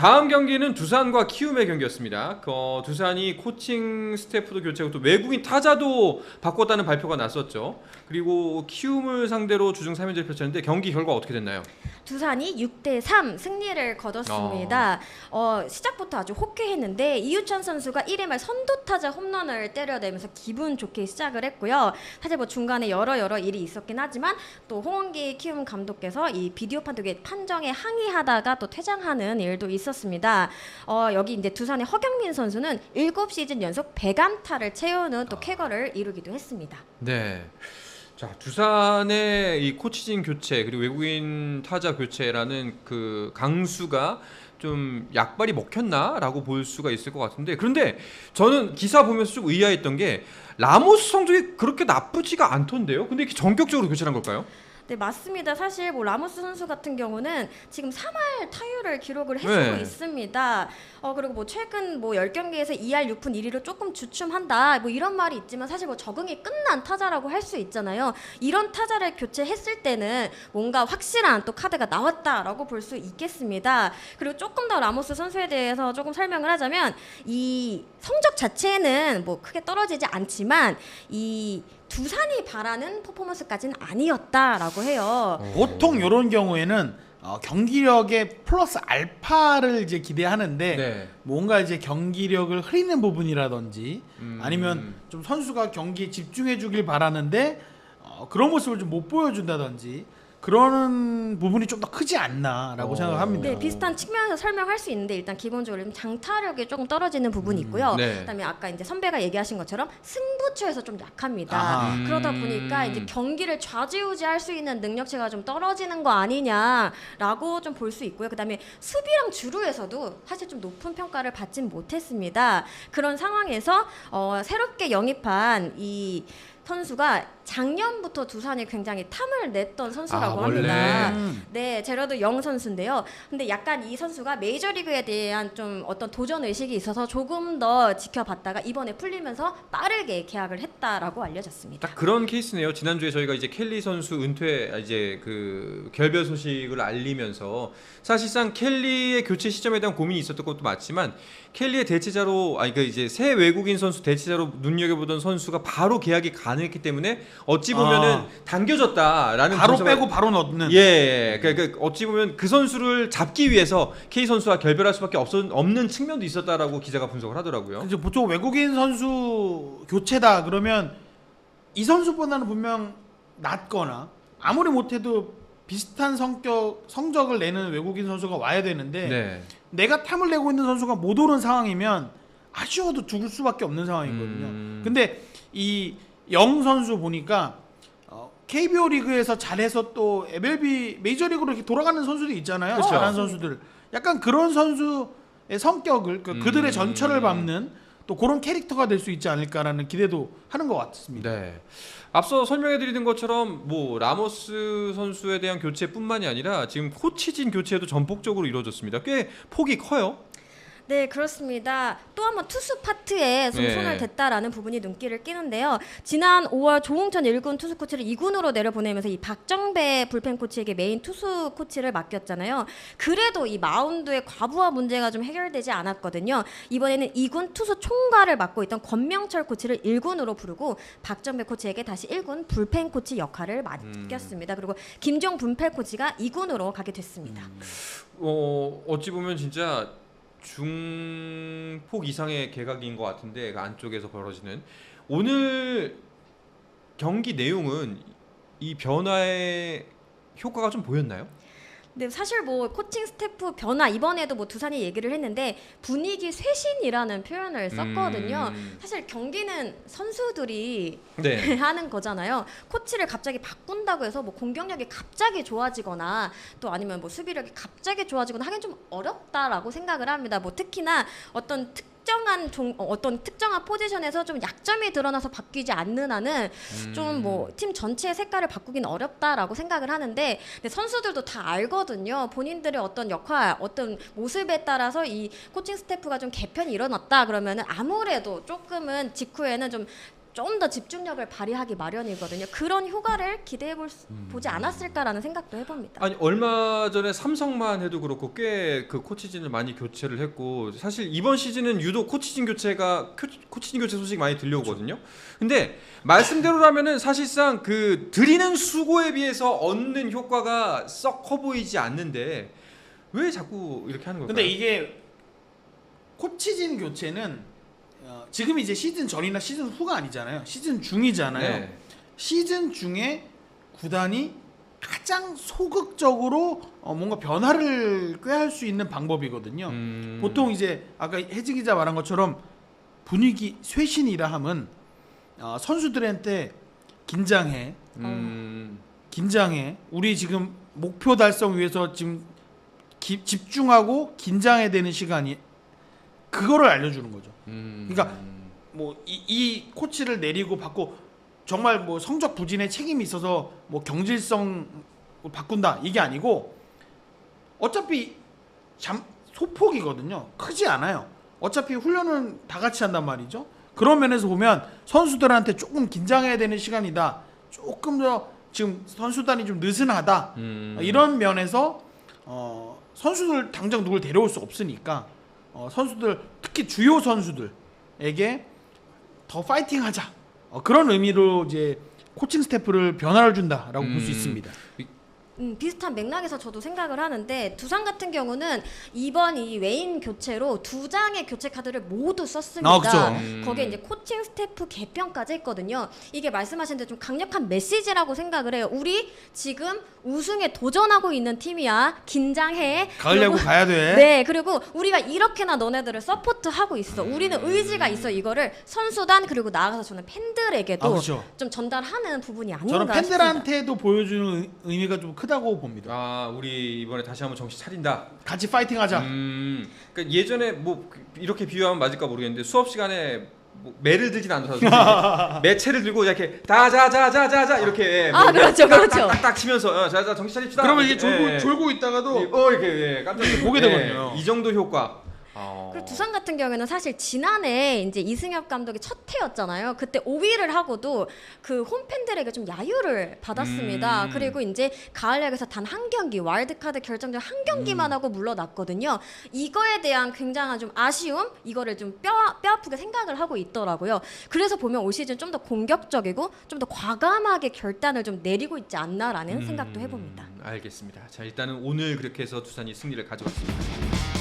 다음 경기는 두산과 키움의 경기였습니다. 그, 어, 두산이 코칭 스태프도 교체하고 또 외국인 타자도 바꿨다는 발표가 났었죠. 그리고 키움을 상대로 주중 3연전을 펼쳤는데 경기 결과 어떻게 됐나요? 두산이 6대 3 승리를 거뒀습니다. 어, 시작부터 아주 호쾌했는데 이유찬 선수가 1회 말 선두 타자 홈런을 때려내면서 기분 좋게 시작을 했고요. 사실 뭐 중간에 여러 여러 일이 있었긴 하지만 또 홍원기 키움 감독께서 이 비디오 판독의 판정에 항의하다가 또 퇴장하는 일도 있었 습니다. 어, 여기 이제 두산의 허경민 선수는 7시즌 연속 100안타를 채우는 또 쾌거를 이루기도 했습니다. 네. 자, 두산의 이 코치진 교체 그리고 외국인 타자 교체라는 그 강수가 좀 약발이 먹혔나라고 볼 수가 있을 것 같은데 그런데 저는 기사 보면서 좀 의아했던 게 라모스 성적이 그렇게 나쁘지가 않던데요. 근데 이렇게 전격적으로 교체한 걸까요? 네 맞습니다. 사실 뭐 라모스 선수 같은 경우는 지금 3할 타율을 기록을 해주고 네. 있습니다. 어 그리고 뭐 최근 뭐 10경기에서 2할 6푼 1리로 조금 주춤한다 뭐 이런 말이 있지만 사실 뭐 적응이 끝난 타자라고 할 수 있잖아요. 이런 타자를 교체했을 때는 뭔가 확실한 또 카드가 나왔다라고 볼 수 있겠습니다. 그리고 조금 더 라모스 선수에 대해서 조금 설명을 하자면 이 성적 자체는 뭐 크게 떨어지지 않지만 이 두산이 바라는 퍼포먼스까지는 아니었다라고 해요. 보통 이런 경우에는 어, 경기력에 플러스 알파를 이제 기대하는데 네. 뭔가 이제 경기력을 흐리는 부분이라든지 음. 아니면 좀 선수가 경기에 집중해 주길 바라는데 어, 그런 모습을 좀 못 보여준다든지 그러는 부분이 좀 더 크지 않나라고 어. 생각합니다. 네, 비슷한 측면에서 설명할 수 있는데 일단 기본적으로 좀 장타력이 조금 떨어지는 부분이 있고요. 네. 그다음에 아까 이제 선배가 얘기하신 것처럼 승부처에서 좀 약합니다. 아하. 그러다 음. 보니까 이제 경기를 좌지우지할 수 있는 능력치가 좀 떨어지는 거 아니냐라고 좀 볼 수 있고요. 그다음에 수비랑 주루에서도 사실 좀 높은 평가를 받진 못했습니다. 그런 상황에서 어, 새롭게 영입한 이 선수가 작년부터 두산에 굉장히 탐을 냈던 선수라고 아. 합니다. 음. 네, 제러드 영 선수인데요. 근데 약간 이 선수가 메이저리그에 대한 좀 어떤 도전 의식이 있어서 조금 더 지켜봤다가 이번에 풀리면서 빠르게 계약을 했다라고 알려졌습니다. 딱 그런 케이스네요. 지난주에 저희가 이제 켈리 선수 은퇴 아, 이제 그 결별 소식을 알리면서 사실상 켈리의 교체 시점에 대한 고민이 있었던 것도 맞지만 켈리의 대체자로 아니 그 이제 새 외국인 선수 대체자로 눈여겨보던 선수가 바로 계약이 가능 했기 때문에 어찌 보면은 아. 당겨졌다라는 바로 분석을- 빼고 바로 넣는 예, 예. 그러니까 어찌 보면 그 선수를 잡기 위해서 K 선수와 결별할 수밖에 없, 없는 측면도 있었다라고 기자가 분석을 하더라고요. 이제 보통 외국인 선수 교체다 그러면 이 선수보다는 분명 낫거나 아무리 못해도 비슷한 성격 성적을 내는 외국인 선수가 와야 되는데 네. 내가 탐을 내고 있는 선수가 못 오른 상황이면 아쉬워도 죽을 수밖에 없는 상황이거든요. 음. 근데 이 영 선수 보니까 어, KBO 리그에서 잘해서 또 MLB 메이저리그로 이렇게 돌아가는 선수들 있잖아요. 그렇죠. 잘하는 선수들. 약간 그런 선수의 성격을 그, 음. 그들의 전철을 밟는 또 그런 캐릭터가 될 수 있지 않을까라는 기대도 하는 것 같습니다. 네. 앞서 설명해드리는 것처럼 뭐 라모스 선수에 대한 교체뿐만이 아니라 지금 코치진 교체도 전폭적으로 이루어졌습니다. 꽤 폭이 커요. 네, 그렇습니다. 또 한 번 투수 파트에 좀 네. 손을 댔다라는 부분이 눈길을 끼는데요. 지난 5월 조홍천 1군 투수 코치를 2군으로 내려보내면서 이 박정배 불펜 코치에게 메인 투수 코치를 맡겼잖아요. 그래도 이 마운드의 과부하 문제가 좀 해결되지 않았거든요. 이번에는 2군 투수 총괄을 맡고 있던 권명철 코치를 1군으로 부르고 박정배 코치에게 다시 1군 불펜 코치 역할을 맡겼습니다. 그리고 김종 분펠 코치가 2군으로 가게 됐습니다. 어 어찌 보면 진짜 중폭 이상의 개각인 것 같은데 그 안쪽에서 벌어지는 오늘 경기 내용은 이 변화의 효과가 좀 보였나요? 네, 사실 뭐 코칭 스태프 변화 이번에도 뭐 두산이 얘기를 했는데 분위기 쇄신이라는 표현을 썼거든요. 음. 사실 경기는 선수들이 네. 하는 거잖아요. 코치를 갑자기 바꾼다고 해서 뭐 공격력이 갑자기 좋아지거나 또 아니면 뭐 수비력이 갑자기 좋아지거나 하긴 좀 어렵다라고 생각을 합니다. 뭐 특히나 어떤 특 정한 종, 어, 어떤 특정한 포지션에서 좀 약점이 드러나서 바뀌지 않는 한은 좀뭐 팀 전체의 색깔을 바꾸긴 어렵다라고 생각을 하는데 선수들도 다 알거든요. 본인들의 어떤 역할, 어떤 모습에 따라서 이 코칭 스태프가 좀 개편이 일어났다 그러면은 아무래도 조금은 직후에는 좀 좀 더 집중력을 발휘하기 마련이거든요. 그런 효과를 기대해 볼 수- 음. 보지 않았을까라는 생각도 해봅니다. 아니 얼마 전에 삼성만 해도 그렇고 꽤 그 코치진을 많이 교체를 했고 사실 이번 시즌은 유독 코치진 교체가 코- 코치진 교체 소식 많이 들려오거든요. 근데 말씀대로라면은 사실상 그 드리는 수고에 비해서 얻는 효과가 썩 커 보이지 않는데 왜 자꾸 이렇게 하는 걸까요? 근데 이게 코치진 교체는 어, 지금 이제 시즌 전이나 시즌 후가 아니잖아요. 시즌 중이잖아요. 네. 시즌 중에 구단이 가장 소극적으로 어, 뭔가 변화를 꾀할 수 있는 방법이거든요. 음. 보통 이제 아까 혜지 기자 말한 것처럼 분위기 쇄신이라 함은 어, 선수들한테 긴장해, 음. 긴장해. 우리 지금 목표 달성 위해서 지금 기- 집중하고 긴장해야 되는 시간이 그거를 알려주는 거죠. 음. 그러니까 뭐이이 코치를 내리고 받고 정말 뭐 성적 부진에 책임이 있어서 뭐 경질성 바꾼다 이게 아니고 어차피 잠 소폭이거든요. 크지 않아요. 어차피 훈련은 다 같이 한단 말이죠. 그런 면에서 보면 선수들한테 조금 긴장해야 되는 시간이다. 조금 더 지금 선수단이 좀 느슨하다. 음. 이런 면에서 어, 선수들 당장 누굴 데려올 수 없으니까 어, 선수들 특히 주요 선수들에게 더 파이팅하자 어, 그런 의미로 이제 코칭 스태프를 변화를 준다라고 볼수 음. 있습니다. 음, 비슷한 맥락에서 저도 생각을 하는데 두산 같은 경우는 이번 이 웨인 교체로 두 장의 교체 카드를 모두 썼습니다. 아, 그쵸. 음. 거기에 이제 코칭 스태프 개편까지 했거든요. 이게 말씀하신 대로 좀 강력한 메시지라고 생각을 해요. 우리 지금 우승에 도전하고 있는 팀이야. 긴장해. 가을 야구 가야 돼. 네, 그리고 우리가 이렇게나 너네들을 서포트하고 있어. 우리는 의지가 있어. 이거를 선수단 그리고 나아가서 저는 팬들에게도 아. 좀 전달하는 부분이 아닌가 저는 싶습니다. 팬들한테도 보여주는 의- 의미가 좀 크다 고 봅니다. 아 우리 이번에 다시 한번 정신 차린다. 같이 파이팅하자. 음, 그러니까 예전에 뭐 이렇게 비유하면 맞을까 모르겠는데 수업 시간에 뭐 매를 들진 않더라도 매체를 들고 이렇게 다자자자자자 이렇게 아, 그렇죠, 그렇죠. 딱딱 치면서 어, 자자 정신 차립시다. 그러면 이게 예, 졸고 예. 졸고 있다가도 어 이렇게 예, 깜짝 놀- 보게 되거든요. 이 정도 효과. 어. 그리고 두산 같은 경우에는 사실 지난해 이제 이승엽 감독이 첫 해였잖아요. 그때 5위를 하고도 그 홈팬들에게 좀 야유를 받았습니다. 음. 그리고 이제 가을 야구에서 단 한 경기 와일드카드 결정전 한 음. 경기만 하고 물러났거든요. 이거에 대한 굉장한 좀 아쉬움 이거를 좀 뼈 뼈아프게 생각을 하고 있더라고요. 그래서 보면 올 시즌 좀 더 공격적이고 좀 더 과감하게 결단을 좀 내리고 있지 않나라는 음, 생각도 해봅니다. 알겠습니다. 자 일단은 오늘 그렇게 해서 두산이 승리를 가져갔습니다.